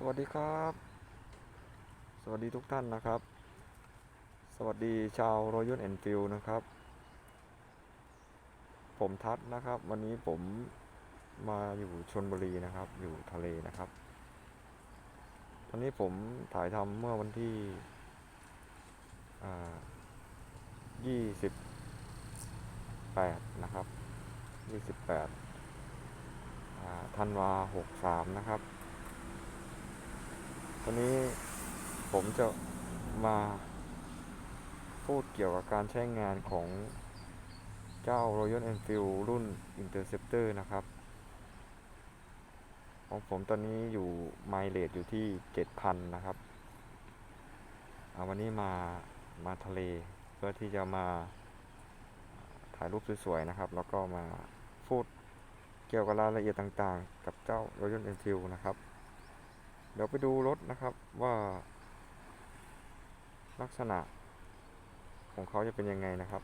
สวัสดีครับ สวัสดีทุกท่านนะครับ สวัสดีชาว Royal Enfield นะครับ ผมทัศนะครับ วันนี้ผมมาอยู่ชนบุรีนะครับ อยู่ทะเลนะครับ ตอนนี้ผมถ่ายทำเมื่อวันที่ยี่สิบแปดนะครับยี่สิบแปดธันวาหกสามนะครับ วันนี้ผมจะมาพูดเกี่ยวกับการใช้งานของเจ้า Royal Enfield รุ่น Interceptor นะครับ ของผมตอนนี้อยู่ไมล์เลทอยู่ที่ 7,000 นะครับอ่าวันนี้มามาทะเลเพื่อที่จะมาถ่ายรูปสวยๆนะครับ แล้วก็มาพูดเกี่ยวกับรายละเอียดต่างๆ กับเจ้า Royal Enfield นะครับ เดี๋ยวไปดูรถนะครับว่า ลักษณะของเขาจะเป็นยังไงนะครับ